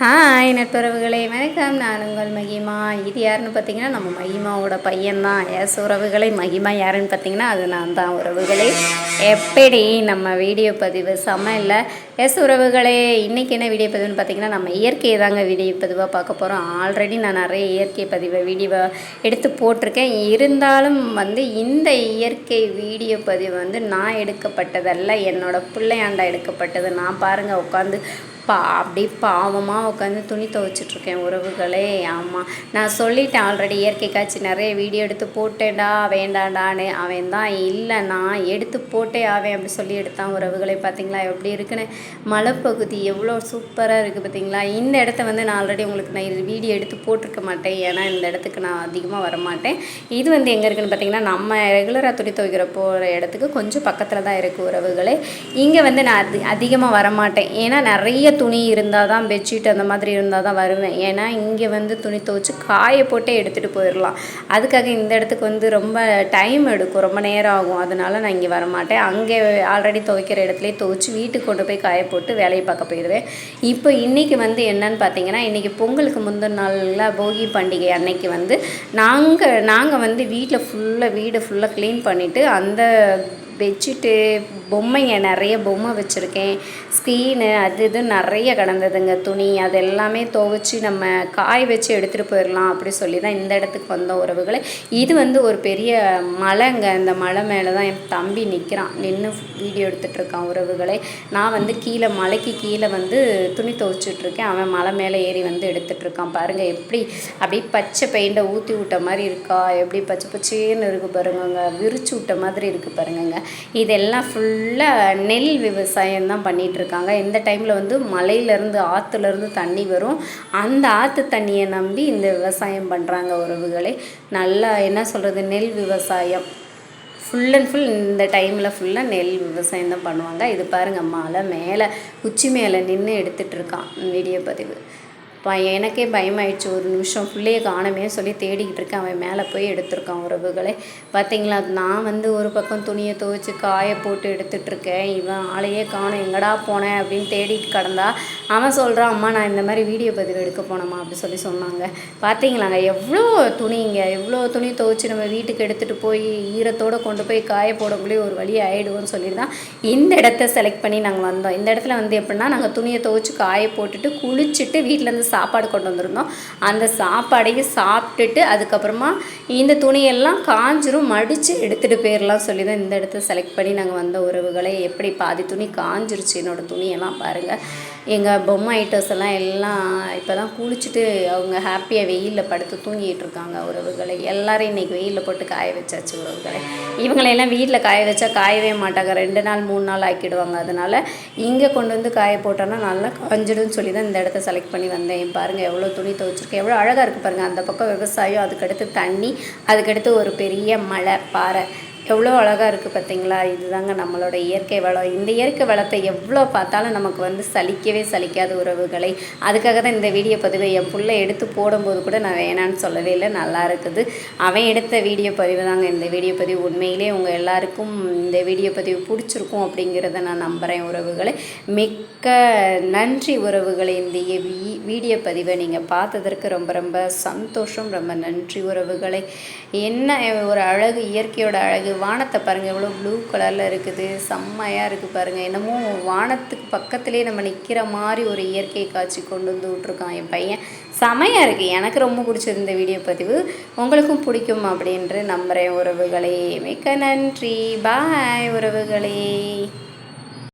Hi நட்புறவுகளே வணக்கம். நான் உங்கள் மகிமா. இது யாருன்னு பார்த்தீங்கன்னா நம்ம மகிமாவோட பையன்தான். எஸ் உறவுகளை மகிமா யாருன்னு பார்த்தீங்கன்னா அது நான் தான் உறவுகளே. எப்படி நம்ம வீடியோ பதிவு? சமையலில் எஸ் உறவுகளே இன்றைக்கி என்ன வீடியோ பதிவுன்னு பார்த்தீங்கன்னா நம்ம இயற்கையை தாங்க வீடியோ பதிவாக பார்க்க போகிறோம் ஆல்ரெடி நான் நிறைய இயற்கை பதிவை வீடியோ எடுத்து போட்டிருக்கேன். இருந்தாலும் வந்து இந்த இயற்கை வீடியோ பதிவு வந்து நான் எடுக்கப்பட்டதல்ல. என்னோடய பிள்ளையாண்டா எடுக்கப்பட்டது. நான் பாருங்கள் உட்காந்து பா அப்படி பாவமாக உட்காந்து துணி துவைச்சிட்ருக்கேன் உறவுகளே ஆமாம் நான் சொல்லிட்டேன் ஆல்ரெடி இயற்கை காட்சி நிறைய வீடியோ எடுத்து போட்டேன்டா வேண்டாண்டான்னு. அவன் தான் இல்லை நான் எடுத்து போட்டே ஆவேன் அப்படி சொல்லி எடுத்தான் உறவுகளை. பார்த்தீங்களா எப்படி இருக்குன்னு? மலைப்பகுதி எவ்வளோ சூப்பராக இருக்குது பார்த்தீங்களா இந்த இடத்த வந்து நான் ஆல்ரெடி உங்களுக்கு நான் வீடியோ எடுத்து போட்டிருக்க மாட்டேன். ஏன்னா இந்த இடத்துக்கு நான் அதிகமாக வரமாட்டேன். இது வந்து எங்கே இருக்குன்னு பார்த்தீங்கன்னா நம்ம ரெகுலராக துணி துவைக்கிற போகிற இடத்துக்கு கொஞ்சம் பக்கத்தில் தான் இருக்குது உறவுகளே. இங்கே வந்து நான் அது அதிகமாக வரமாட்டேன். ஏன்னா நிறைய துணி இருந்தால் தான் பெட்ஷீட் அந்த மாதிரி இருந்தால் தான் வருவேன். ஏன்னா இங்கே வந்து துணி துவைச்சி காய போட்டே எடுத்துகிட்டு போயிடலாம் அதுக்காக இந்த இடத்துக்கு வந்து ரொம்ப டைம் எடுக்கும். ரொம்ப நேரம் ஆகும். அதனால் நான் இங்கே வரமாட்டேன். அங்கே ஆல்ரெடி துவைக்கிற இடத்துலேயே துவைச்சி வீட்டுக்கு கொண்டு போய் காய போட்டு வேலையை பார்க்க போயிடுவேன். இப்போ இன்றைக்கி வந்து என்னன்னு பார்த்தீங்கன்னா இன்றைக்கி பொங்கலுக்கு முந்தின நாளில் போகி பண்டிகை அன்னைக்கு வந்து நாங்கள் நாங்கள் வந்து வீட்டில் ஃபுல்லாக வீடை ஃபுல்லாக க்ளீன் பண்ணிவிட்டு அந்த பெட்ஷீட்டு பொம்மைங்க நிறைய பொம்மை வச்சுருக்கேன். ஸ்க்ரீனு அது இது நிறைய கிடந்ததுங்க துணி அது எல்லாமே துவைச்சி நம்ம காய வச்சு எடுத்துகிட்டு போயிடலாம் அப்படி சொல்லி தான் இந்த இடத்துக்கு வந்தோம் உறவுகளை. இது வந்து ஒரு பெரிய மலைங்க இந்த மலை மேலே தான் என் தம்பி நிற்கிறான் நின்று வீடியோ எடுத்துகிட்டு இருக்கான் உறவுகளை. நான் வந்து கீழே மலைக்கு கீழே வந்து துணி துவைச்சிட்ருக்கேன் அவன் மலை மேலே ஏறி வந்து எடுத்துகிட்ருக்கான் பாருங்கள் எப்படி அப்படியே பச்சை பெயிண்டை ஊற்றி விட்ட மாதிரி இருக்கா? எப்படி பச்சை பச்சேன்னு இருக்குது பாருங்கங்க. விரிச்சு விட்ட மாதிரி இருக்குது பாருங்கங்க. இதெல்லாம் ஃபுல் ஃபுல்லாக நெல் விவசாயம் தான் பண்ணிகிட்ருக்காங்க இந்த டைமில் வந்து மலையிலேருந்து ஆற்றுலேருந்து தண்ணி வரும். அந்த ஆற்று தண்ணியை நம்பி இந்த விவசாயம் பண்ணுறாங்க உறவுகளை. நல்லா என்ன சொல்கிறது நெல் விவசாயம். ஃபுல் அண்ட் ஃபுல் இந்த டைமில் ஃபுல்லாக நெல் விவசாயம் தான் பண்ணுவாங்க. இது பாருங்கள் மலை மேலே உச்சி மேலே நின்று எடுத்துகிட்டு இருக்கான் வீடியோ பதிவு. எனக்கே பயமாயிடுச்சு. ஒரு நிமிஷம் ஃபுல்லே காணமே சொல்லி தேடிக்கிட்டு இருக்கேன். அவன் மேலே போய் எடுத்திருக்கான் உறவுகளை. பார்த்தீங்களா நான் வந்து ஒரு பக்கம் துணியை துவைச்சி காய போட்டு எடுத்துட்ருக்கேன் இவன் ஆளையே காணும். எங்கடா போனேன் அப்படின்னு தேடிட்டு கிடந்தா அவன் சொல்கிறான் அம்மா நான் இந்த மாதிரி வீடியோ பதிவு எடுக்க போனோம்மா அப்படி சொல்லி சொன்னாங்க. பார்த்தீங்களாங்க எவ்வளோ துணிங்க எவ்வளோ துணி துவைச்சி நம்ம வீட்டுக்கு எடுத்துகிட்டு போய் ஈரத்தோடு கொண்டு போய் காய போடக்குள்ளே ஒரு வழி ஆகிடுவோம்னு சொல்லி தான் இந்த இடத்த செலக்ட் பண்ணி நாங்கள் வந்தோம். இந்த இடத்துல வந்து எப்படின்னா நாங்கள் துணியை துவைச்சி காய போட்டுட்டு குளிச்சுட்டு வீட்டிலேருந்து சாப்பாடு கொண்டு வந்திருந்தோம். அந்த சாப்பாடையும் சாப்பிட்டுட்டு அதுக்கப்புறமா இந்த துணியெல்லாம் காஞ்சிரும் மடித்து எடுத்துகிட்டு போயிடலாம் சொல்லி தான் இந்த இடத்த செலக்ட் பண்ணி நாங்கள் வந்த உறவுகளை எப்படி பாதி துணி காஞ்சிருச்சு என்னோடய துணியெல்லாம் பாருங்கள் எங்கள் பொம்மை ஐட்டம்ஸ் எல்லாம் எல்லாம் இப்போ தான் குளிச்சுட்டு அவங்க ஹாப்பியாக வெயிலில் படுத்து தூங்கிட்டு இருக்காங்க உறவுகளை. எல்லோரும் இன்றைக்கி வெயிலில் போட்டு காய வச்சாச்சு உறவுகளை. இவங்களையெல்லாம் வீட்டில் காய வச்சா காயவே மாட்டாங்க. ரெண்டு நாள் மூணு நாள் ஆக்கிடுவாங்க. அதனால் இங்கே கொண்டு வந்து காய போட்டோன்னா நல்லா காஞ்சிடும்னு சொல்லி தான் இந்த இடத்த செலக்ட் பண்ணி வந்தேன். பாருங்கள் எவ்வளோ துணி துவைச்சிருக்கேன். எவ்வளோ அழகாக இருக்குது பாருங்கள் அந்த பக்கம் விவசாயம் அதுக்கடுத்து தண்ணி அதுக்கடுத்து ஒரு பெரிய மழை பாறை. எவ்வளோ அழகாக இருக்குது பார்த்தீங்களா? இதுதாங்க நம்மளோட இயற்கை வளம். இந்த இயற்கை வளத்தை எவ்வளோ பார்த்தாலும் நமக்கு வந்து சலிக்கவே சலிக்காத உறவுகளை. அதுக்காக தான் இந்த வீடியோ பதிவை என் பிள்ளை எடுத்து போடும்போது கூட நான் வேணான்னு சொல்லவே இல்லை. நல்லா இருக்குது. அவன் எடுத்த வீடியோ பதிவு தாங்க இந்த வீடியோ பதிவு. உண்மையிலே உங்கள் எல்லாருக்கும் இந்த வீடியோ பதிவு பிடிச்சிருக்கும் அப்படிங்கிறத நான் நம்புகிறேன் உறவுகளை. மிக்க நன்றி உறவுகளை. இந்த வீடியோ பதிவை நீங்கள் பார்த்ததற்கு ரொம்ப ரொம்ப சந்தோஷம். ரொம்ப நன்றி உறவுகளை. என்ன ஒரு அழகு இயற்கையோட அழகு வானத்தை பாருங்கள் எவ்வளோ ப்ளூ கலரில் இருக்குது செம்மையாக இருக்குது பாருங்கள் என்னமோ வானத்துக்கு பக்கத்துலேயே நம்ம நிற்கிற மாதிரி ஒரு இயற்கை காட்சி கொண்டு வந்து விட்ருக்கான் என் பையன். செமையாக இருக்குது எனக்கு ரொம்ப பிடிச்சது இந்த வீடியோ பதிவு. உங்களுக்கும் பிடிக்கும் அப்படின்று நம்புகிறேன் உறவுகளே. மிக்க நன்றி. பாய் உறவுகளே.